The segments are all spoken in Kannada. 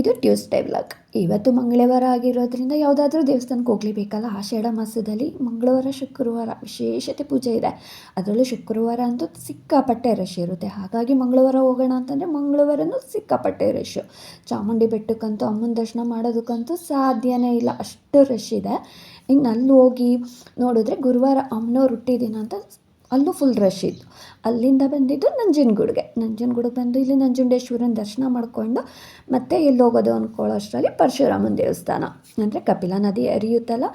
ಇದು ಟ್ಯೂಸ್ಡೇ ವ್ಲಾಗ್ ಇವತ್ತು ಮಂಗಳವಾರ ಆಗಿರೋದ್ರಿಂದ ಯಾವುದಾದ್ರೂ ದೇವಸ್ಥಾನಕ್ಕೆ ಹೋಗಲೇಬೇಕಲ್ಲ ಆಷಾಢ ಮಾಸದಲ್ಲಿ ಮಂಗಳವಾರ, ಶುಕ್ರವಾರ ವಿಶೇಷತೆ ಪೂಜೆ ಇದೆ. ಅದರಲ್ಲೂ ಶುಕ್ರವಾರ ಅಂತೂ ಸಿಕ್ಕಾಪಟ್ಟೆ ರಶ್ ಇರುತ್ತೆ. ಹಾಗಾಗಿ ಮಂಗಳವಾರ ಹೋಗೋಣ ಅಂತಂದರೆ ಮಂಗಳವಾರನೂ ಸಿಕ್ಕಾಪಟ್ಟೆ ರಶ್ಶು ಚಾಮುಂಡಿ ಬೆಟ್ಟಕ್ಕಂತೂ ಅಮ್ಮನ ದರ್ಶನ ಮಾಡೋದಕ್ಕಂತೂ ಸಾಧ್ಯನೇ ಇಲ್ಲ. ಅಷ್ಟು ರಶ್ ಇದೆ. ಇನ್ನು ಅಲ್ಲಿ ಹೋಗಿ ನೋಡಿದ್ರೆ ಗುರುವಾರ ಅಮ್ಮನವ್ರು ಹುಟ್ಟಿದ್ದೀನ ಅಂತ ಅಲ್ಲೂ ಫುಲ್ ರಶ್ ಇತ್ತು. ಅಲ್ಲಿಂದ ಬಂದಿದ್ದು ನಂಜನಗೂಡಿಗೆ. ನಂಜನಗೂಡಿಗೆ ಬಂದು ಇಲ್ಲಿ ನಂಜುಂಡೇಶ್ವರನ ದರ್ಶನ ಮಾಡಿಕೊಂಡು ಮತ್ತೆ ಎಲ್ಲಿ ಹೋಗೋದು ಅಂದ್ಕೊಳ್ಳೋ ಅಷ್ಟರಲ್ಲಿ ಪರಶುರಾಮನ ದೇವಸ್ಥಾನ. ಅಂದರೆ ಕಪಿಲಾ ನದಿ ಹರಿಯುತ್ತಲ್ಲ,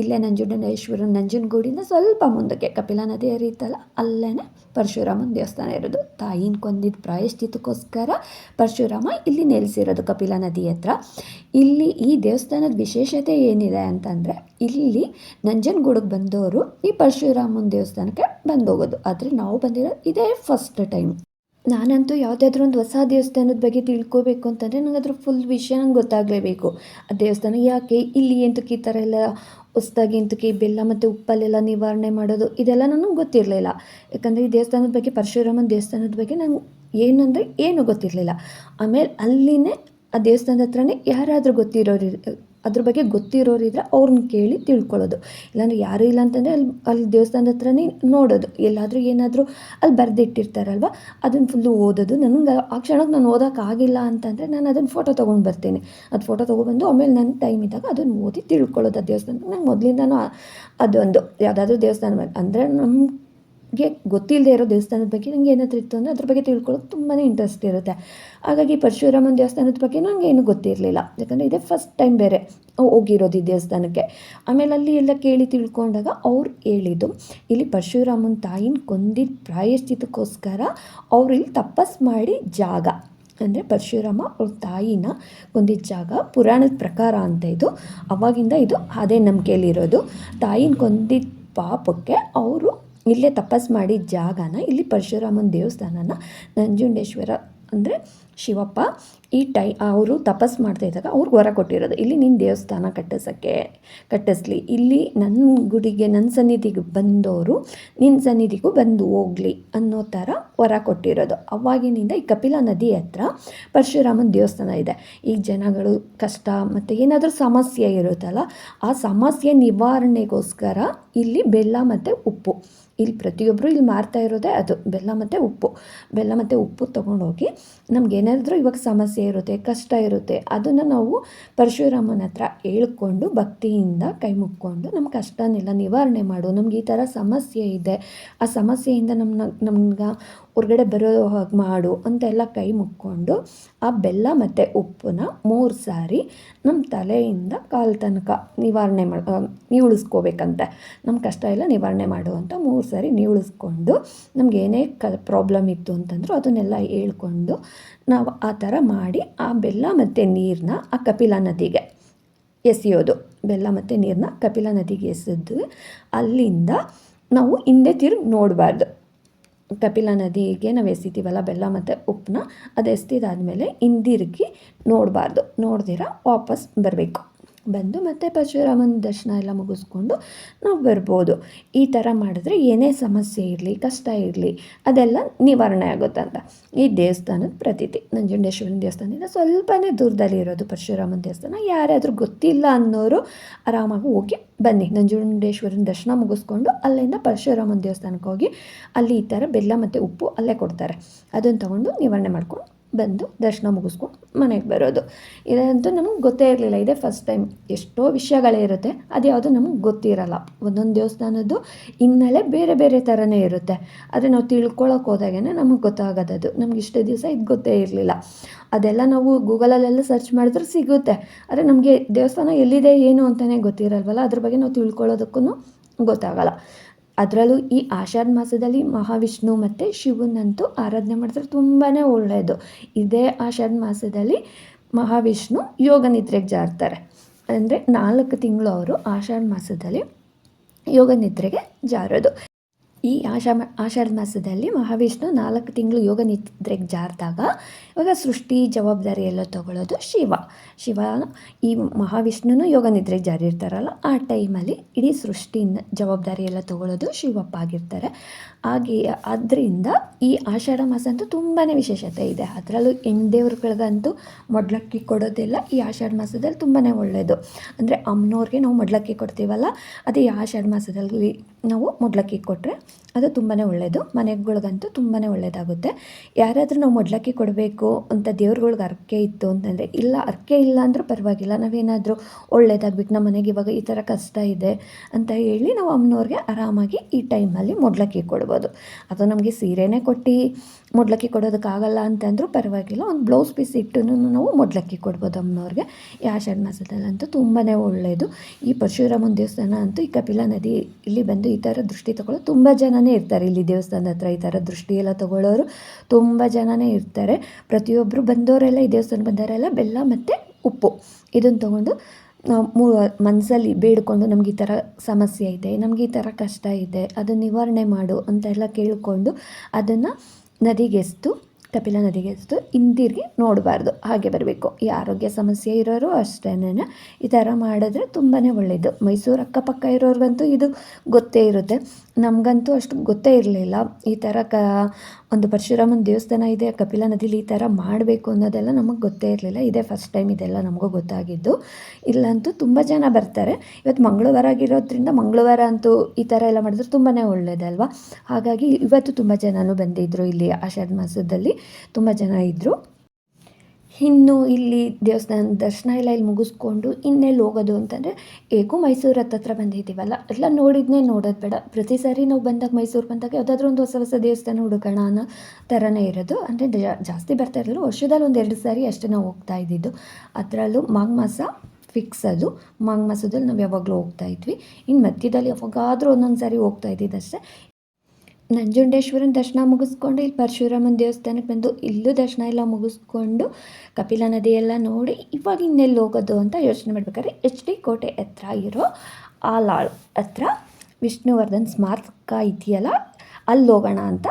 ಇಲ್ಲೇ ನಂಜುಂಡೇಶ್ವರನ ನಂಜನಗೂಡಿಂದ ಸ್ವಲ್ಪ ಮುಂದಕ್ಕೆ ಕಪಿಲಾ ನದಿ ಹರಿಯುತ್ತಲ್ಲ ಅಲ್ಲೇ ಪರಶುರಾಮನ ದೇವಸ್ಥಾನ ಇರೋದು. ತಾಯಿನ ಕೊಂದಿದ್ದ ಪ್ರಾಯಶ್ಚಿತಕ್ಕೋಸ್ಕರ ಪರಶುರಾಮ ಇಲ್ಲಿ ನೆಲೆಸಿರೋದು ಕಪಿಲಾ ನದಿ ಹತ್ರ. ಇಲ್ಲಿ ಈ ದೇವಸ್ಥಾನದ ವಿಶೇಷತೆ ಏನಿದೆ ಅಂತಂದರೆ, ಇಲ್ಲಿ ನಂಜನಗೂಡಿಗೆ ಬಂದವರು ಈ ಪರಶುರಾಮನ ದೇವಸ್ಥಾನಕ್ಕೆ ಬಂದು ಹೋಗೋದು ಆದರೆ ನಾವು ಬಂದಿರೋ ಇದೇ ಫಸ್ಟ್ ಟೈಮ್ ನಾನಂತೂ ಯಾವುದಾದ್ರೂ ಒಂದು ಹೊಸ ದೇವಸ್ಥಾನದ ಬಗ್ಗೆ ತಿಳ್ಕೋಬೇಕು ಅಂತಂದರೆ ನನಗೆ ಅದ್ರ ಫುಲ್ ವಿಷಯ ನಂಗೆ ಗೊತ್ತಾಗಲೇಬೇಕು. ಆ ದೇವಸ್ಥಾನ ಯಾಕೆ, ಇಲ್ಲಿ ಎಂತಕ್ಕೆ ಈ ಥರ ಎಲ್ಲ ಹೊಸ್ದಾಗಿ ಎಂತಕ್ಕೆ ಬೆಲ್ಲ ಮತ್ತು ಉಪ್ಪಲ್ಲೆಲ್ಲ ನಿವಾರಣೆ ಮಾಡೋದು, ಇದೆಲ್ಲ ನನಗೆ ಗೊತ್ತಿರಲಿಲ್ಲ. ಯಾಕಂದರೆ ಈ ದೇವಸ್ಥಾನದ ಬಗ್ಗೆ, ಪರಶುರಾಮನ ದೇವಸ್ಥಾನದ ಬಗ್ಗೆ ನಂಗೆ ಏನಂದರೆ ಏನೂ ಗೊತ್ತಿರಲಿಲ್ಲ. ಆಮೇಲೆ ಅಲ್ಲಿನೇ ಆ ದೇವಸ್ಥಾನದ ಹತ್ರನೇ ಯಾರಾದರೂ ಗೊತ್ತಿರೋರು ಅದ್ರ ಬಗ್ಗೆ ಗೊತ್ತಿರೋರು ಇದ್ದರೆ ಅವ್ರನ್ನ ಕೇಳಿ ತಿಳ್ಕೊಳ್ಳೋದು. ಇಲ್ಲಾಂದರೆ ಯಾರೂ ಇಲ್ಲ ಅಂತಂದರೆ ಅಲ್ಲಿ ಅಲ್ಲಿ ದೇವಸ್ಥಾನದ ಹತ್ರನೇ ನೋಡೋದು. ಎಲ್ಲಾದರೂ ಏನಾದರೂ ಅಲ್ಲಿ ಬರೆದಿಟ್ಟಿರ್ತಾರಲ್ವ? ಅದನ್ನು ಫುಲ್ಲು ಓದೋದು. ನನಗೆ ಆ ಕ್ಷಣಕ್ಕೆ ನಾನು ಓದೋಕ್ಕಾಗಿಲ್ಲ ಅಂತಂದರೆ ನಾನು ಅದನ್ನು ಫೋಟೋ ತೊಗೊಂಡು ಬರ್ತೇನೆ. ಅದು ಫೋಟೋ ತೊಗೊಬಂದು ಆಮೇಲೆ ನನ್ನ ಟೈಮ್ ಇದ್ದಾಗ ಅದನ್ನು ಓದಿ ತಿಳ್ಕೊಳ್ಳೋದು ಆ ದೇವಸ್ಥಾನ ನಂಗೆ ಮೊದಲಿಂದನೂ ಅದೊಂದು ಯಾವುದಾದ್ರೂ ದೇವಸ್ಥಾನ ಅಂದರೆ ನಮ್ಮ ಗೆ ಗೊತ್ತಿಲ್ಲದೆ ಇರೋ ದೇವಸ್ಥಾನದ ಬಗ್ಗೆ ನನಗೆ ಏನಾದರೂ ಇತ್ತು ಅಂದರೆ ಅದ್ರ ಬಗ್ಗೆ ತಿಳ್ಕೊಳ್ಳೋಕೆ ತುಂಬಾ ಇಂಟ್ರೆಸ್ಟ್ ಇರುತ್ತೆ. ಹಾಗಾಗಿ ಪರಶುರಾಮನ ದೇವಸ್ಥಾನದ ಬಗ್ಗೆ ನನಗೆ ಏನು ಗೊತ್ತಿರಲಿಲ್ಲ. ಯಾಕಂದರೆ ಇದೇ ಫಸ್ಟ್ ಟೈಮ್ ಬೇರೆ ಹೋಗಿರೋದು ಈ ದೇವಸ್ಥಾನಕ್ಕೆ. ಆಮೇಲೆ ಅಲ್ಲಿ ಎಲ್ಲ ಕೇಳಿ ತಿಳ್ಕೊಂಡಾಗ ಅವ್ರು ಹೇಳಿದ್ದು, ಇಲ್ಲಿ ಪರಶುರಾಮನ ತಾಯಿನ ಕೊಂದಿದ್ದ ಪ್ರಾಯಶ್ಚಿತಕ್ಕೋಸ್ಕರ ಅವ್ರು ಇಲ್ಲಿ ತಪಸ್ ಮಾಡಿ ಜಾಗ. ಅಂದರೆ ಪರಶುರಾಮ ಅವ್ರ ತಾಯಿನ ಕೊಂದಿದ್ದ ಜಾಗ, ಪುರಾಣದ ಪ್ರಕಾರ ಅಂತ ಇದು. ಅವಾಗಿಂದ ಇದು ಅದೇ ನಂಬಿಕೆಯಲ್ಲಿರೋದು. ತಾಯಿನ ಕೊಂದಿದ್ದ ಪಾಪಕ್ಕೆ ಅವರು ಇಲ್ಲೇ ತಪಸ್ ಮಾಡಿದ ಜಾಗನ, ಇಲ್ಲಿ ಪರಶುರಾಮನ ದೇವಸ್ಥಾನನ ನಂಜುಂಡೇಶ್ವರ ಅಂದರೆ ಶಿವಪ್ಪ ಈ ಟೈ, ಅವರು ತಪಸ್ ಮಾಡ್ತಾ ಇದ್ದಾಗ ಅವ್ರಿಗೆ ವರ ಕೊಟ್ಟಿರೋದು. ಇಲ್ಲಿ ನಿನ್ನ ದೇವಸ್ಥಾನ ಕಟ್ಟಿಸೋಕ್ಕೆ, ಕಟ್ಟಿಸ್ಲಿ. ಇಲ್ಲಿ ನನ್ನ ಗುಡಿಗೆ ನನ್ನ ಸನ್ನಿಧಿಗೆ ಬಂದವರು ನಿನ್ನ ಸನ್ನಿಧಿಗೂ ಬಂದು ಹೋಗ್ಲಿ ಅನ್ನೋ ಥರ ವರ ಕೊಟ್ಟಿರೋದು. ಅವಾಗಿನಿಂದ ಈ ಕಪಿಲಾ ನದಿ ಹತ್ರ ಪರಶುರಾಮನ ದೇವಸ್ಥಾನ ಇದೆ. ಈ ಜನಗಳು ಕಷ್ಟ ಮತ್ತು ಏನಾದರೂ ಸಮಸ್ಯೆ ಇರುತ್ತಲ್ಲ, ಆ ಸಮಸ್ಯೆ ನಿವಾರಣೆಗೋಸ್ಕರ ಇಲ್ಲಿ ಬೆಲ್ಲ ಮತ್ತು ಉಪ್ಪು. ಇಲ್ಲಿ ಪ್ರತಿಯೊಬ್ಬರು ಇಲ್ಲಿ ಮಾರ್ತಾ ಇರೋದೇ ಅದು. ಬೆಲ್ಲ ಮತ್ತು ಉಪ್ಪು. ಬೆಲ್ಲ ಮತ್ತು ಉಪ್ಪು ತೊಗೊಂಡೋಗಿ ನಮ್ಗೆ ಏನಾದರೂ ಇವಾಗ ಸಮಸ್ಯೆ ಇರುತ್ತೆ, ಕಷ್ಟ ಇರುತ್ತೆ, ಅದನ್ನು ನಾವು ಪರಶುರಾಮನ ಹತ್ರ ಹೇಳ್ಕೊಂಡು ಭಕ್ತಿಯಿಂದ ಕೈ ಮುಕ್ಕೊಂಡು ನಮ್ಮ ಕಷ್ಟನೆಲ್ಲ ನಿವಾರಣೆ ಮಾಡು. ನಮ್ಗೆ ಈ ಥರ ಸಮಸ್ಯೆ ಇದೆ. ಆ ಸಮಸ್ಯೆಯಿಂದ ನಮ್ಮನ್ನ ನಮ್ಗೆ ಹೊರ್ಗಡೆ ಬರೋ ಹಾಗೆ ಮಾಡು ಅಂತೆಲ್ಲ ಕೈ ಮುಕ್ಕೊಂಡು ಆ ಬೆಲ್ಲ ಮತ್ತು ಉಪ್ಪನ್ನ ಮೂರು ಸಾರಿ ನಮ್ಮ ತಲೆಯಿಂದ ಕಾಲು ತನಕ ನಿವಾರಣೆ ಮಾಡಿ ನೀವುಳಿಸ್ಕೋಬೇಕಂತೆ. ನಮ್ಮ ಕಷ್ಟ ಎಲ್ಲ ನಿವಾರಣೆ ಮಾಡು ಅಂತ ಮೂರು ಸಾರಿ ನೀವುಳಿಸ್ಕೊಂಡು ನಮ್ಗೆ ಏನೇ ಕ ಪ್ರಾಬ್ಲಮ್ ಇತ್ತು ಅಂತಂದರೂ ಅದನ್ನೆಲ್ಲ ಹೇಳ್ಕೊಂಡು ನಾವು ಆ ಥರ ಮಾಡಿ ಆ ಬೆಲ್ಲ ಮತ್ತು ನೀರನ್ನ ಆ ಕಪಿಲಾ ನದಿಗೆ ಎಸೆಯೋದು. ಬೆಲ್ಲ ಮತ್ತು ನೀರನ್ನ ಕಪಿಲಾ ನದಿಗೆ ಎಸೆದ್ವಿ ಅಲ್ಲಿಂದ ನಾವು ಹಿಂದೆ ತಿರುಗಿ ನೋಡಬಾರ್ದು. ಕಪಿಲಾ ನದಿಗೆ ನಾವು ಎಸಿತೀವಲ್ಲ ಬೆಲ್ಲ ಮತ್ತು ಉಪ್ಪನ್ನ ಅದು ಎಸ್ತಿದಾದಮೇಲೆ ಹಿಂದಿರುಗಿ ನೋಡಬಾರ್ದು. ನೋಡ್ದಿರ ವಾಪಸ್ ಬರಬೇಕು. ಬಂದು ಮತ್ತೆ ಪರಶುರಾಮನ ದರ್ಶನ ಎಲ್ಲ ಮುಗಿಸ್ಕೊಂಡು ನಾವು ಬರ್ಬೋದು. ಈ ಥರ ಮಾಡಿದ್ರೆ ಏನೇ ಸಮಸ್ಯೆ ಇರಲಿ, ಕಷ್ಟ ಇರಲಿ, ಅದೆಲ್ಲ ನಿವಾರಣೆ ಆಗುತ್ತೆ ಅಂತ. ಈ ದೇವಸ್ಥಾನದ ಪ್ರತೀತಿ. ನಂಜುಂಡೇಶ್ವರನ ದೇವಸ್ಥಾನದಿಂದ ಸ್ವಲ್ಪನೇ ದೂರದಲ್ಲಿ ಇರೋದು ಪರಶುರಾಮನ ದೇವಸ್ಥಾನ. ಯಾರಾದರೂ ಗೊತ್ತಿಲ್ಲ ಅನ್ನೋರು ಆರಾಮಾಗಿ ಹೋಗಿ ಬನ್ನಿ. ನಂಜುಂಡೇಶ್ವರನ ದರ್ಶನ ಮುಗಿಸ್ಕೊಂಡು ಅಲ್ಲಿಂದ ಪರಶುರಾಮನ ದೇವಸ್ಥಾನಕ್ಕೆ ಹೋಗಿ ಅಲ್ಲಿ ಈ ಥರ ಬೆಲ್ಲ ಮತ್ತು ಉಪ್ಪು ಅಲ್ಲೇ ಕೊಡ್ತಾರೆ. ಅದನ್ನು ತಗೊಂಡು ನಿವಾರಣೆ ಮಾಡ್ಕೊಂಡು ಬಂದು ದರ್ಶನ ಮುಗಿಸ್ಕೊಂಡು ಮನೆಗೆ ಬರೋದು. ಇದಂತೂ ನಮಗೆ ಗೊತ್ತೇ ಇರಲಿಲ್ಲ. ಇದೇ ಫಸ್ಟ್ ಟೈಮ್ ಎಷ್ಟೋ ವಿಷಯಗಳೇ ಇರುತ್ತೆ ಅದು ಯಾವುದು ನಮಗೆ ಗೊತ್ತಿರಲ್ಲ. ಒಂದೊಂದು ದೇವಸ್ಥಾನದ್ದು ಹಿನ್ನೆಲೆ ಬೇರೆ ಬೇರೆ ಥರನೇ ಇರುತ್ತೆ. ಆದರೆ ನಾವು ತಿಳ್ಕೊಳಕ್ಕೆ ಹೋದಾಗೇ ನಮಗೆ ಗೊತ್ತಾಗೋದದು ನಮ್ಗೆ ಇಷ್ಟು ದಿವಸ ಇದು ಗೊತ್ತೇ ಇರಲಿಲ್ಲ. ಅದೆಲ್ಲ ನಾವು ಗೂಗಲಲ್ಲೆಲ್ಲ ಸರ್ಚ್ ಮಾಡಿದ್ರೆ ಸಿಗುತ್ತೆ. ಆದರೆ ನಮಗೆ ದೇವಸ್ಥಾನ ಎಲ್ಲಿದೆ, ಏನು ಅಂತಲೇ ಗೊತ್ತಿರಲ್ವಲ್ಲ. ಅದ್ರ ಬಗ್ಗೆ ನಾವು ತಿಳ್ಕೊಳ್ಳೋದಕ್ಕೂ ಗೊತ್ತಾಗಲ್ಲ. ಅದರಲ್ಲೂ ಈ ಆಷಾಢ ಮಾಸದಲ್ಲಿ ಮಹಾವಿಷ್ಣು ಮತ್ತು ಶಿವನಂತೂ ಆರಾಧನೆ ಮಾಡಿದ್ರೆ ತುಂಬಾ ಒಳ್ಳೆಯದು. ಇದೇ ಆಷಾಢ ಮಾಸದಲ್ಲಿ ಮಹಾವಿಷ್ಣು ಯೋಗ ನಿದ್ರೆಗೆ ಜಾರ್ತಾರೆ. ಅಂದರೆ ನಾಲ್ಕು ತಿಂಗಳು ಅವರು ಆಷಾಢ ಮಾಸದಲ್ಲಿ ಯೋಗ ನಿದ್ರೆಗೆ ಜಾರೋದು. ಈ ಆಷಾ ಆಷಾಢ ಮಾಸದಲ್ಲಿ ಮಹಾವಿಷ್ಣು ನಾಲ್ಕು ತಿಂಗಳು ಯೋಗ ನಿದ್ರೆಗೆ ಜಾರಿದಾಗ, ಇವಾಗ ಸೃಷ್ಟಿ, ಜವಾಬ್ದಾರಿ ಎಲ್ಲ ತಗೊಳ್ಳೋದು ಶಿವ. ಶಿವ ಈ ಮಹಾವಿಷ್ಣುನು ಯೋಗ ನಿದ್ರೆಗೆ ಜಾರಿ ಇರ್ತಾರಲ್ಲ ಆ ಟೈಮಲ್ಲಿ ಇಡೀ ಸೃಷ್ಟಿಯಿಂದ ಜವಾಬ್ದಾರಿ ಎಲ್ಲ ತಗೊಳ್ಳೋದು ಶಿವಪ್ಪ ಆಗಿರ್ತಾರೆ ಹಾಗೆ ಅದರಿಂದ ಈ ಆಷಾಢ ಮಾಸ ಅಂತೂ ತುಂಬಾ ವಿಶೇಷತೆ ಇದೆ. ಅದರಲ್ಲೂ ಹೆಣ್ಣು ದೇವ್ರುಗಳಿಗಂತೂ ಮೊಡ್ಲಕ್ಕಿ ಕೊಡೋದೆಲ್ಲ ಈ ಆಷಾಢ ಮಾಸದಲ್ಲಿ ತುಂಬಾ ಒಳ್ಳೆಯದು ಅಂದರೆ ಅಮ್ಮನವ್ರಿಗೆ ನಾವು ಮೊಡ್ಲಕ್ಕಿ ಕೊಡ್ತೀವಲ್ಲ, ಅದೇ ಈ ಆಷಾಢ ಮಾಸದಲ್ಲಿ ನಾವು ಮೊಡ್ಲಕ್ಕಿ ಕೊಟ್ಟರೆ ಅದು ತುಂಬಾ ಒಳ್ಳೆಯದು ಮನೆಗಳಿಗಂತೂ ತುಂಬಾ ಒಳ್ಳೆಯದಾಗುತ್ತೆ ಯಾರಾದರೂ ನಾವು ಮೊಡ್ಲಕ್ಕಿ ಕೊಡಬೇಕು ಅಂತ ದೇವ್ರುಗಳ್ಗೆ ಅರ್ಕೆ ಇತ್ತು ಅಂತಂದರೆ, ಇಲ್ಲ ಅರ್ಕೆ ಇಲ್ಲ ಅಂದರೂ ಪರವಾಗಿಲ್ಲ. ನಾವೇನಾದರೂ ಒಳ್ಳೆಯದಾಗಬೇಕು ನಮ್ಮ ಮನೆಗೆ ಇವಾಗ ಈ ಥರ ಕಷ್ಟ ಇದೆ ಅಂತ ಹೇಳಿ ನಾವು ಅಮ್ಮನವ್ರಿಗೆ ಆರಾಮಾಗಿ ಈ ಟೈಮಲ್ಲಿ ಮೊಡ್ಲಕ್ಕಿ ಕೊಡ್ಬೋದು. ಅದು ನಮಗೆ ಸೀರೆನೇ ಕೊಟ್ಟು ಮೊಡ್ಲಕ್ಕಿ ಕೊಡೋದಕ್ಕಾಗಲ್ಲ ಅಂತಂದರೂ ಪರವಾಗಿಲ್ಲ. ಒಂದು ಬ್ಲೌಸ್ ಪೀಸ್ ಇಟ್ಟು ನಾವು ಮೊಡ್ಲಕ್ಕಿ ಕೊಡ್ಬೋದು ಅಮ್ಮನವ್ರಿಗೆ. ಈ ಆಷಾಢ ಮಾಸದಲ್ಲಂತೂ ತುಂಬಾ ಒಳ್ಳೆಯದು. ಈ ಪರಶುರಾಮನ ದೇವಸ್ಥಾನ ಅಂತೂ ಈ ಕಪಿಲ ನದಿ ಇಲ್ಲಿ ಬಂದು ಈ ಥರ ದೃಷ್ಟಿ ತಗೊಳ್ಳೋದು ತುಂಬ ಜನನೇ ಇರ್ತಾರೆ. ಇಲ್ಲಿ ದೇವಸ್ಥಾನದ ಹತ್ರ ಈ ಥರ ದೃಷ್ಟಿ ಎಲ್ಲ ತಗೊಳ್ಳೋರು ತುಂಬ ಜನನೇ ಇರ್ತಾರೆ. ಪ್ರತಿಯೊಬ್ಬರು ಬಂದವರೆಲ್ಲ ಈ ದೇವಸ್ಥಾನ ಬಂದವರೆಲ್ಲ ಬೆಲ್ಲ ಮತ್ತು ಉಪ್ಪು. ಇದನ್ನು ತೊಗೊಂಡು ಮೂ ಮನಸ್ಸಲ್ಲಿ ಬೇಡಿಕೊಂಡು ನಮ್ಗೆ ಈ ಥರ ಸಮಸ್ಯೆ ಇದೆ, ನಮ್ಗೆ ಈ ಥರ ಕಷ್ಟ ಇದೆ, ಅದನ್ನು ನಿವಾರಣೆ ಮಾಡು ಅಂತೆಲ್ಲ ಕೇಳಿಕೊಂಡು ಅದನ್ನು ನದಿಗೆಸ್ತು, ಕಪಿಲ ನದಿಗೆಸ್ತು ಹಿಂದಿರುಗಿ ನೋಡಬಾರ್ದು, ಹಾಗೆ ಬರಬೇಕು. ಈ ಆರೋಗ್ಯ ಸಮಸ್ಯೆ ಇರೋರು ಅಷ್ಟೇನೆ ಈ ಥರ ಮಾಡಿದ್ರೆ ತುಂಬಾ ಒಳ್ಳೆಯದು ಮೈಸೂರು ಅಕ್ಕಪಕ್ಕ ಇರೋರಿಗಂತೂ ಇದು ಗೊತ್ತೇ ಇರುತ್ತೆ. ನಮಗಂತೂ ಅಷ್ಟು ಗೊತ್ತೇ ಇರಲಿಲ್ಲ. ಈ ಥರ ಕ ಒಂದು ಪರಶುರಾಮನ ದೇವಸ್ಥಾನ ಇದೆ, ಕಪಿಲ ನದಿಲಿ ಈ ಥರ ಮಾಡಬೇಕು ಅನ್ನೋದೆಲ್ಲ ನಮಗೆ ಗೊತ್ತೇ ಇರಲಿಲ್ಲ. ಇದೇ ಫಸ್ಟ್ ಟೈಮ್ ಇದೆಲ್ಲ ನಮಗೂ ಗೊತ್ತಾಗಿದ್ದು. ಇಲ್ಲಂತೂ ತುಂಬ ಜನ ಬರ್ತಾರೆ. ಇವತ್ತು ಮಂಗಳವಾರ ಆಗಿರೋದ್ರಿಂದ ಮಂಗಳವಾರ ಅಂತೂ ಈ ಥರ ಎಲ್ಲ ಮಾಡಿದ್ರೆ ತುಂಬಾ ಒಳ್ಳೆಯದಲ್ವ ಹಾಗಾಗಿ ಇವತ್ತು ತುಂಬ ಜನನೂ ಬಂದಿದ್ದರು ಇಲ್ಲಿ ಆಷಾಢ ಮಾಸದಲ್ಲಿ. ತುಂಬ ಜನ ಇದ್ದರು ಇನ್ನು ಇಲ್ಲಿ ದೇವಸ್ಥಾನ ದರ್ಶನ ಎಲ್ಲ ಇಲ್ಲಿ ಮುಗಿಸ್ಕೊಂಡು ಇನ್ನೆಲ್ಲಿ ಹೋಗೋದು ಅಂತಂದರೆ ಏಕೋ ಮೈಸೂರು ಹತ್ತತ್ರ ಬಂದಿದ್ದೀವಲ್ಲ, ಎಲ್ಲ ನೋಡಿದ್ನೇ ನೋಡೋದು ಬೇಡ. ಪ್ರತಿ ಸಾರಿ ನಾವು ಬಂದಾಗ ಮೈಸೂರು ಬಂದಾಗ ಯಾವುದಾದ್ರೂ ಒಂದು ಹೊಸ ಹೊಸ ದೇವಸ್ಥಾನ ಹುಡುಕೋಣ ಅನ್ನೋ ಥರನೇ ಇರೋದು. ಅಂದರೆ ಜಾಸ್ತಿ ಬರ್ತಾ ಇರಲಿಲ್ಲ ವರ್ಷದಲ್ಲಿ ಒಂದು ಎರಡು ಸಾರಿ ಅಷ್ಟೇ ನಾವು ಹೋಗ್ತಾ ಇದ್ದಿದ್ದು. ಅದರಲ್ಲೂ ಮಾಘ ಮಾಸ ಫಿಕ್ಸ್ ಅದು. ಮಾಘ ಮಾಸದಲ್ಲಿ ನಾವು ಯಾವಾಗಲೂ ಹೋಗ್ತಾ ಇದ್ವಿ. ಇನ್ನು ಮಧ್ಯದಲ್ಲಿ ಯಾವಾಗಾದರೂ ಒಂದೊಂದು ಸಾರಿ ಹೋಗ್ತಾ ಇದ್ದಿದ್ದಷ್ಟೇ. ನಂಜುಂಡೇಶ್ವರನ ದರ್ಶನ ಮುಗಿಸ್ಕೊಂಡು ಇಲ್ಲಿ ಪರಶುರಾಮನ ದೇವಸ್ಥಾನಕ್ಕೆ ಬಂದು ಇಲ್ಲೂ ದರ್ಶನ ಎಲ್ಲ ಮುಗಿಸ್ಕೊಂಡು ಕಪಿಲ ಎಲ್ಲ ನೋಡಿ ಇವಾಗ ಇನ್ನೆಲ್ಲಿ ಹೋಗೋದು ಅಂತ ಯೋಚನೆ ಮಾಡ್ಬೇಕಾದ್ರೆ ಎಚ್ ಡಿ ಕೋಟೆ ಹತ್ರ ಇರೋ ಆಲಾಳ್ ಹತ್ರ ವಿಷ್ಣುವರ್ಧನ್ ಸ್ಮಾರಕ ಇದೆಯಲ್ಲ, ಅಲ್ಲಿ ಹೋಗೋಣ ಅಂತ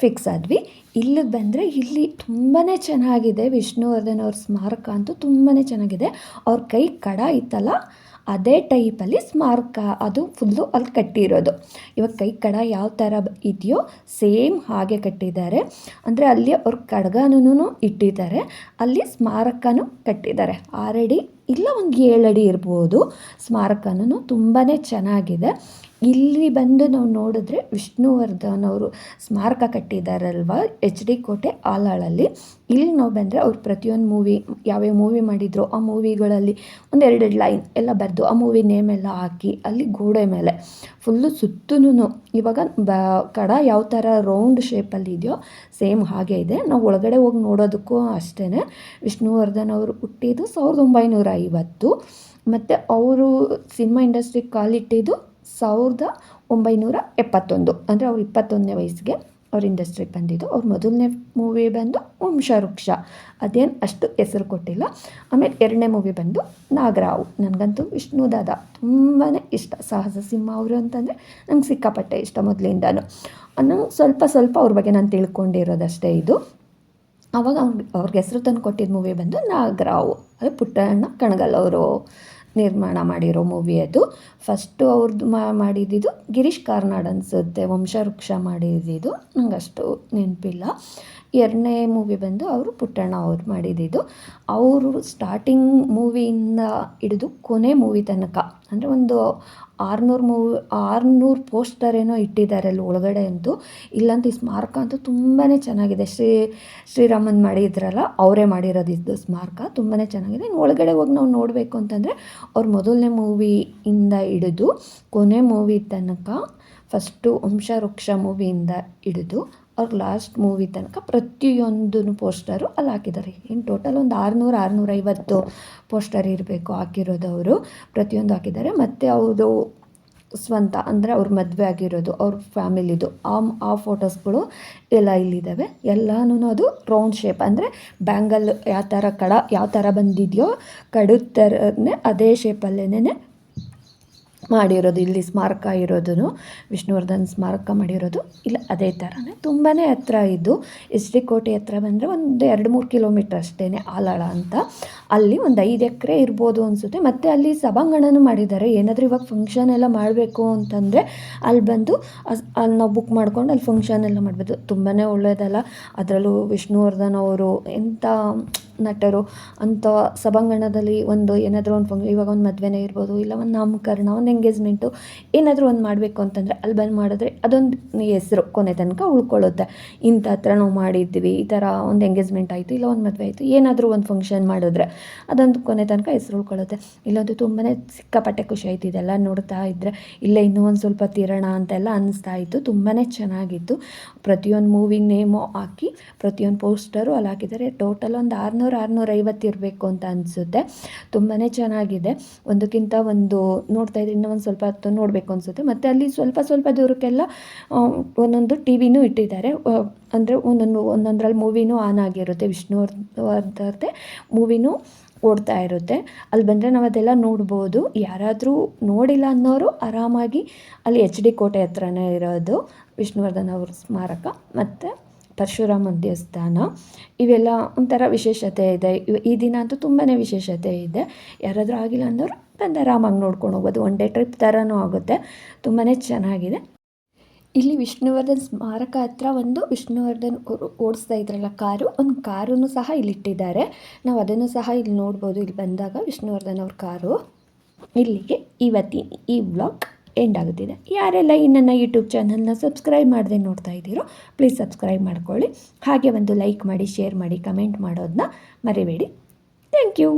ಫಿಕ್ಸ್ ಆದ್ವಿ. ಇಲ್ಲಿಗೆ ಬಂದರೆ ಇಲ್ಲಿ ತುಂಬಾ ಚೆನ್ನಾಗಿದೆ ವಿಷ್ಣುವರ್ಧನ್ ಅವ್ರ ಸ್ಮಾರಕ ಅಂತೂ ತುಂಬಾ ಚೆನ್ನಾಗಿದೆ. ಅವ್ರ ಕೈ ಕಡ ಇತ್ತಲ್ಲ ಅದೇ ಟೈಪಲ್ಲಿ ಸ್ಮಾರಕ. ಅದು ಫುಲ್ಲು ಅಲ್ಲಿ ಕಟ್ಟಿರೋದು. ಇವಾಗ ಕೈ ಕಡ ಯಾವ ಥರ ಇದೆಯೋ ಸೇಮ್ ಹಾಗೆ ಕಟ್ಟಿದ್ದಾರೆ. ಅಂದರೆ ಅಲ್ಲಿ ಅವ್ರ ಕಡಗನೂ ಇಟ್ಟಿದ್ದಾರೆ. ಅಲ್ಲಿ ಸ್ಮಾರಕನೂ ಕಟ್ಟಿದ್ದಾರೆ. ಆರಡಿ ಇಲ್ಲ ಒಂದು ಏಳಡಿ ಇರ್ಬೋದು. ಸ್ಮಾರಕನೂ ತುಂಬಾ ಚೆನ್ನಾಗಿದೆ. ಇಲ್ಲಿ ಬಂದು ನಾವು ನೋಡಿದ್ರೆ ವಿಷ್ಣುವರ್ಧನ್ ಅವರು ಸ್ಮಾರಕ ಕಟ್ಟಿದ್ದಾರಲ್ವ ಎಚ್ ಡಿ ಕೋಟೆ ಆಲಾಳಲ್ಲಿ ಇಲ್ಲಿ ನಾವು ಬಂದರೆ ಅವ್ರು ಪ್ರತಿಯೊಂದು ಮೂವಿ ಯಾವ್ಯಾವ ಮೂವಿ ಮಾಡಿದ್ರು ಆ ಮೂವಿಗಳಲ್ಲಿ ಒಂದು ಎರಡೆರಡು ಲೈನ್ ಎಲ್ಲ ಬರೆದು ಆ ಮೂವಿ ನೇಮ್ ಎಲ್ಲ ಹಾಕಿ ಅಲ್ಲಿ ಗೋಡೆ ಮೇಲೆ ಫುಲ್ಲು ಸುತ್ತಲೂ ಇವಾಗ ಬ, ಕಡ ಯಾವ ಥರ ರೌಂಡ್ ಶೇಪಲ್ಲಿ ಇದೆಯೋ ಸೇಮ್ ಹಾಗೆ ಇದೆ. ನಾವು ಒಳಗಡೆ ಹೋಗಿ ನೋಡೋದಕ್ಕೂ ಅಷ್ಟೇ ವಿಷ್ಣುವರ್ಧನ್ ಅವರು ಹುಟ್ಟಿದ್ದು ಸಾವಿರದ ಒಂಬೈನೂರ ಐವತ್ತು. ಮತ್ತು ಅವರು ಸಿನಿಮಾ ಇಂಡಸ್ಟ್ರಿ ಕಾಲಿಟ್ಟಿದ್ದು ಸಾವಿರದ ಒಂಬೈನೂರ ಎಪ್ಪತ್ತೊಂದು. ಅಂದರೆ ಅವ್ರು ಇಪ್ಪತ್ತೊಂದನೇ ವಯಸ್ಸಿಗೆ ಅವ್ರ ಇಂಡಸ್ಟ್ರಿಗೆ ಬಂದಿದ್ದು. ಅವ್ರ ಮೊದಲನೇ ಮೂವಿ ಬಂದು ವಂಶವೃಕ್ಷ ಅದೇನು ಅಷ್ಟು ಹೆಸರು ಕೊಟ್ಟಿಲ್ಲ. ಆಮೇಲೆ ಎರಡನೇ ಮೂವಿ ಬಂದು ನಾಗರಾವ್. ನನಗಂತೂ ವಿಷ್ಣು ದಾದ ತುಂಬಾ ಇಷ್ಟ. ಸಾಹಸ ಸಿಂಹ ಅವರು ಅಂತಂದರೆ ನಂಗೆ ಸಿಕ್ಕಾಪಟ್ಟೆ ಇಷ್ಟ ಮೊದಲಿಂದನೂ. ನಂಗೆ ಸ್ವಲ್ಪ ಸ್ವಲ್ಪ ಅವ್ರ ಬಗ್ಗೆ ನಾನು ತಿಳ್ಕೊಂಡಿರೋದಷ್ಟೇ ಇದು. ಆವಾಗ ಅವ್ರಿಗೆ ಹೆಸರು ತಂದು ಕೊಟ್ಟಿದ್ದ ಮೂವಿ ಬಂದು ನಾಗರಾವ್. ಅದು ಪುಟ್ಟಣ್ಣ ಕಣಗಲ್ ಅವರು. ನಿರ್ಮಾಣ ಮಾಡಿರೋ ಮೂವಿ ಅದು. ಫಸ್ಟು ಅವ್ರದ್ದು ಮಾಡಿದ್ದಿದ್ದು ಗಿರೀಶ್ ಕಾರ್ನಾಡ್ ಅನಿಸುತ್ತೆ, ವಂಶವೃಕ್ಷ ಮಾಡಿದ್ದಿದ್ದು ನಂಗೆ ಅಷ್ಟು ನೆನಪಿಲ್ಲ. ಎರಡನೇ ಮೂವಿ ಬಂದು ಅವರು ಪುಟ್ಟಣ್ಣ ಅವ್ರು ಮಾಡಿದ್ದು ಅವರು ಸ್ಟಾರ್ಟಿಂಗ್ ಮೂವಿಯಿಂದ ಹಿಡಿದು ಕೊನೆ ಮೂವಿ ತನಕ, ಅಂದರೆ ಒಂದು ಆರುನೂರು ಮೂವಿ, ಆರುನೂರು ಪೋಸ್ಟರ್ ಏನೋ ಇಟ್ಟಿದ್ದಾರೆ ಅಲ್ಲಿ ಒಳಗಡೆ ಅಂತೂ. ಇಲ್ಲಂತ ಈ ಸ್ಮಾರಕ ಅಂತೂ ತುಂಬಾ ಚೆನ್ನಾಗಿದೆ. ಶ್ರೀ, ಶ್ರೀರಾಮನ್ ಮಾಡಿದ್ರಲ್ಲ, ಅವರೇ ಮಾಡಿರೋದು ಇದು ಸ್ಮಾರಕ. ತುಂಬಾ ಚೆನ್ನಾಗಿದೆ. ಇನ್ನು ಒಳಗಡೆ ಹೋಗಿ ನಾವು ನೋಡಬೇಕು ಅಂತಂದರೆ ಅವ್ರ ಮೊದಲನೇ ಮೂವಿಯಿಂದ ಹಿಡಿದು ಕೊನೆ ಮೂವಿ ತನಕ ಫಸ್ಟು ವಂಶವೃಕ್ಷ ಮೂವಿಯಿಂದ ಹಿಡಿದು ಅವ್ರ ಲಾಸ್ಟ್ ಮೂವಿ ತನಕ ಪ್ರತಿಯೊಂದೂ ಪೋಸ್ಟರು ಅಲ್ಲಿ ಹಾಕಿದ್ದಾರೆ ಇನ್ನು ಟೋಟಲ್ ಒಂದು ಆರುನೂರು, ಆರುನೂರೈವತ್ತು ಪೋಸ್ಟರ್ ಇರಬೇಕು ಹಾಕಿರೋದು ಅವರು. ಪ್ರತಿಯೊಂದು ಹಾಕಿದ್ದಾರೆ ಮತ್ತು ಅವರು ಸ್ವಂತ ಅಂದರೆ ಅವ್ರ ಮದುವೆ ಆಗಿರೋದು, ಅವ್ರ ಫ್ಯಾಮಿಲಿದು. ಆ ಆ ಫೋಟೋಸ್ಗಳು ಎಲ್ಲ ಇಲ್ಲಿದ್ದಾವೆ ಎಲ್ಲನೂ ಅದು ರೌಂಡ್ ಶೇಪ್ ಅಂದರೆ ಬ್ಯಾಂಗಲ್ ಯಾವ ಥರ ಕಡ ಯಾವ ಥರ ಬಂದಿದೆಯೋ ಕಡದ ಥರನೇ ಅದೇ ಶೇಪಲ್ಲೇನೆ ಮಾಡಿರೋದು, ಇಲ್ಲಿ ಸ್ಮಾರಕ ಇರೋದು ವಿಷ್ಣುವರ್ಧನ್ ಸ್ಮಾರಕ ಮಾಡಿರೋದು. ಇಲ್ಲ, ಅದೇ ಥರನೇ ತುಂಬಾ ಹತ್ರ ಇದ್ದು ಎಸ್ ಡಿ ಕೋಟೆ ಹತ್ರ ಬಂದರೆ ಒಂದು ಎರಡು ಮೂರು ಕಿಲೋಮೀಟ್ರ್ ಅಷ್ಟೇ ಆಲಳ ಅಂತ. ಅಲ್ಲಿ ಒಂದು ಐದು ಎಕರೆ ಇರ್ಬೋದು ಅನಿಸುತ್ತೆ. ಮತ್ತು ಅಲ್ಲಿ ಸಭಾಂಗಣನೂ ಮಾಡಿದ್ದಾರೆ. ಏನಾದರೂ ಇವಾಗ ಫಂಕ್ಷನ್ ಎಲ್ಲ ಮಾಡಬೇಕು ಅಂತಂದರೆ ಅಲ್ಲಿ ಬಂದು ಅಲ್ಲಿ ನಾವು ಬುಕ್ ಮಾಡ್ಕೊಂಡು ಅಲ್ಲಿ ಫಂಕ್ಷನ್ ಎಲ್ಲ ಮಾಡ್ಬೋದು. ತುಂಬಾ ಒಳ್ಳೆಯದಲ್ಲ ಅದರಲ್ಲೂ ವಿಷ್ಣುವರ್ಧನ್ ಅವರು ಎಂಥ ನಟರು. ಅಂಥ ಸಭಾಂಗಣದಲ್ಲಿ ಒಂದು ಏನಾದರೂ ಒಂದು ಫಂಕ್ಷನ್ ಇವಾಗ ಒಂದು ಮದುವೆನೇ ಇರ್ಬೋದು, ಇಲ್ಲ ಒಂದು ನಾಮಕರಣ, ಒಂದು ಎಂಗೇಜ್ಮೆಂಟು ಏನಾದರೂ ಒಂದು ಮಾಡಬೇಕು ಅಂತಂದರೆ ಅಲ್ಲಿ ಬಂದು ಮಾಡಿದ್ರೆ ಅದೊಂದು ಹೆಸರು ಕೊನೆ ತನಕ ಉಳ್ಕೊಳ್ಳುತ್ತೆ. ಇಂಥ ಹತ್ರ ನಾವು ಮಾಡಿದ್ವಿ, ಈ ಥರ ಒಂದು ಎಂಗೇಜ್ಮೆಂಟ್ ಆಯಿತು, ಇಲ್ಲ ಒಂದು ಮದುವೆ ಆಯಿತು, ಏನಾದರೂ ಒಂದು ಫಂಕ್ಷನ್ ಮಾಡಿದ್ರೆ ಅದೊಂದು ಕೊನೆ ತನಕ ಹೆಸರು ಉಳ್ಕೊಳ್ಳುತ್ತೆ. ಇಲ್ಲಂತೂ ತುಂಬಾ ಸಿಕ್ಕಾಪಟ್ಟೆ ಖುಷಿ ಆಯ್ತು ಇದೆಲ್ಲ ನೋಡ್ತಾ ಇದ್ದರೆ ಇಲ್ಲೇ ಇನ್ನೂ ಒಂದು ಸ್ವಲ್ಪ ತೀರೋಣ ಅಂತೆಲ್ಲ ಅನ್ನಿಸ್ತಾ ಇತ್ತು ತುಂಬಾ ಚೆನ್ನಾಗಿತ್ತು. ಪ್ರತಿಯೊಂದು ಮೂವಿ ನೇಮು ಹಾಕಿ, ಪ್ರತಿಯೊಂದು ಪೋಸ್ಟರು ಅಲ್ಲಿ ಹಾಕಿದ್ದಾರೆ ಟೋಟಲ್ ಒಂದು ಆರುನೂರು ಆರುನೂರೈವತ್ತು ಇರಬೇಕು ಅಂತ ಅನಿಸುತ್ತೆ. ತುಂಬಾ ಚೆನ್ನಾಗಿದೆ. ಒಂದಕ್ಕಿಂತ ಒಂದು ನೋಡ್ತಾ ಇದ್ರೆ ಇನ್ನೂ ಒಂದು ಸ್ವಲ್ಪ ಹೊತ್ತು ನೋಡಬೇಕು ಅನಿಸುತ್ತೆ. ಮತ್ತು ಅಲ್ಲಿ ಸ್ವಲ್ಪ ಸ್ವಲ್ಪ ದೂರಕ್ಕೆಲ್ಲ ಒಂದೊಂದು ಟಿ ವಿನೂ ಇಟ್ಟಿದ್ದಾರೆ ಅಂದರೆ ಒಂದೊಂದು, ಒಂದೊಂದರಲ್ಲಿ ಮೂವಿನೂ ಆನ್ ಆಗಿರುತ್ತೆ. ವಿಷ್ಣುವರ್ಧನ್ದೇ ಮೂವಿನೂ ಓಡ್ತಾ ಇರುತ್ತೆ. ಅಲ್ಲಿ ಬಂದರೆ ನಾವು ಅದೆಲ್ಲ ನೋಡ್ಬೋದು. ಯಾರಾದರೂ ನೋಡಿಲ್ಲ ಅನ್ನೋರು ಆರಾಮಾಗಿ ಅಲ್ಲಿ ಎಚ್ ಡಿ ಕೋಟೆ ಹತ್ರನೇ ಇರೋದು. ವಿಷ್ಣುವರ್ಧನ್ ಅವ್ರ ಸ್ಮಾರಕ. ಮತ್ತು ಪರಶುರಾಮ ದೇವಸ್ಥಾನ, ಇವೆಲ್ಲ ಒಂಥರ ವಿಶೇಷತೆ ಇದೆ. ಈ ದಿನ ಅಂತೂ ತುಂಬಾ ವಿಶೇಷತೆ ಇದೆ. ಯಾರಾದರೂ ಆಗಿಲ್ಲ ಅನ್ನೋರು ಬಂದು ಆರಾಮಾಗಿ ನೋಡ್ಕೊಂಡು ಹೋಗ್ಬೋದು. ಒನ್ ಡೇ ಟ್ರಿಪ್ ಥರನೂ ಆಗುತ್ತೆ. ತುಂಬಾ ಚೆನ್ನಾಗಿದೆ. ಇಲ್ಲಿ ವಿಷ್ಣುವರ್ಧನ್ ಸ್ಮಾರಕ ಹತ್ರ ಒಂದು ವಿಷ್ಣುವರ್ಧನ್ ಓಡಿಸ್ತಾ ಇದ್ರಲ್ಲ ಕಾರು. ಒಂದು ಕಾರೂ ಸಹ ಇಲ್ಲಿ ಇಟ್ಟಿದ್ದಾರೆ. ನಾವು ಅದನ್ನು ಸಹ ಇಲ್ಲಿ ನೋಡ್ಬೋದು. ಇಲ್ಲಿ ಬಂದಾಗ ವಿಷ್ಣುವರ್ಧನ್ ಅವ್ರ ಕಾರು. ಇಲ್ಲಿಗೆ ಇವತ್ತಿನ ಈ ವ್ಲಾಗ್ ಎಂಡ್ ಆಗುತ್ತಿದೆ. ಯಾರೆಲ್ಲ ಈ ನನ್ನ ಯೂಟ್ಯೂಬ್ ಚಾನಲ್ನ ಸಬ್ಸ್ಕ್ರೈಬ್ ಮಾಡದೆ ನೋಡ್ತಾ ಇದ್ದೀರೋ ಪ್ಲೀಸ್ ಸಬ್ಸ್ಕ್ರೈಬ್ ಮಾಡ್ಕೊಳ್ಳಿ. ಹಾಗೆ ಒಂದು ಲೈಕ್ ಮಾಡಿ ಶೇರ್ ಮಾಡಿ ಕಮೆಂಟ್ ಮಾಡೋದನ್ನ ಮರಿಬೇಡಿ. Thank you